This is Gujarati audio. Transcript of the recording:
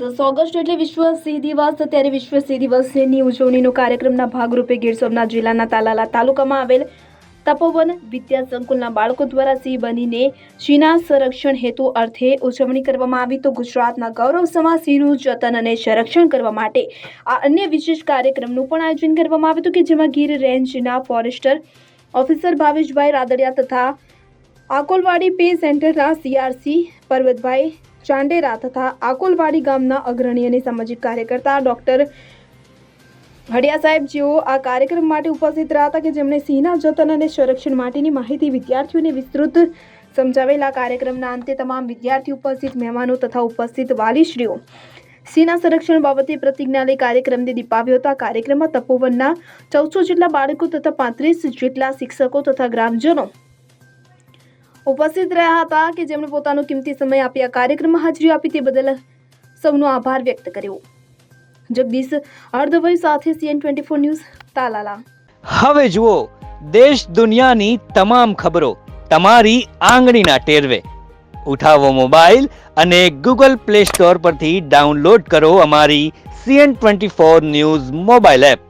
દસ ઓગસ્ટ એટલે વિશ્વ સિંહ દિવસ. ત્યારે વિશ્વ સિંહ દિવસની ઉજવણીનો કાર્યક્રમના ભાગરૂપે ગીર સોમનાથ જિલ્લાના તાલાલા તાલુકામાં આવેલ તપોવન વિદ્યા સંકુલના બાળકો દ્વારા સિંહ બનીને સિંહના સંરક્ષણ હેતુ અર્થે ઉજવણી કરવામાં આવી. તો ગુજરાતના ગૌરવ સમા સિંહનું જતન અને સંરક્ષણ કરવા માટે આ અન્ય વિશેષ કાર્યક્રમનું પણ આયોજન કરવામાં આવ્યું હતું કે જેમાં ગીર રેન્જના ફોરેસ્ટર ઓફિસર ભાવેશભાઈ રાદડિયા તથા આકોલવાડી પે સેન્ટરના સીઆરસી પર્વતભાઈ ચાંડેરા તથા આકોલવાડી ગામના અગ્રણી અને સામાજિક કાર્યકર્તા ડોક્ટર હડિયા સાહેબ, જેઓ આ કાર્યક્રમ માટે ઉપસ્થિત રહ્યા હતા કે જેમણે સિંહના જતન અને સંરક્ષણ માટેની માહિતી વિદ્યાર્થીઓને વિસ્તૃત સમજાવેલા. કાર્યક્રમના અંતે તમામ વિદ્યાર્થી ઉપસ્થિત, મહેમાનો તથા ઉપસ્થિત વાલીશ્રીઓ સિંહના સંરક્ષણ બાબતે પ્રતિજ્ઞા લઈ કાર્યક્રમને દીપાવ્યો હતો. આ કાર્યક્રમમાં તપોવનના ચૌદસો જેટલા બાળકો તથા પાંત્રીસ જેટલા શિક્ષકો તથા ગ્રામજનો ઉપસ્થિત રહ્યા હતા કે જેમણે પોતાનો કિંમતી સમય આપી આ કાર્યક્રમમાં હાજરી આપી તે બદલ સૌનો આભાર વ્યક્ત કર્યો. જગદીશ અર્ધવય સાથે CN twenty four news, Talala. હવે જુઓ, દેશ દુનિયાની તમામ ખબરો તમારી આંગળીના ટેરવે. ઉઠાવો મોબાઈલ અને ગૂગલ પ્લે સ્ટોર પરથી ડાઉનલોડ કરો અમારી CN twenty four news mobile app.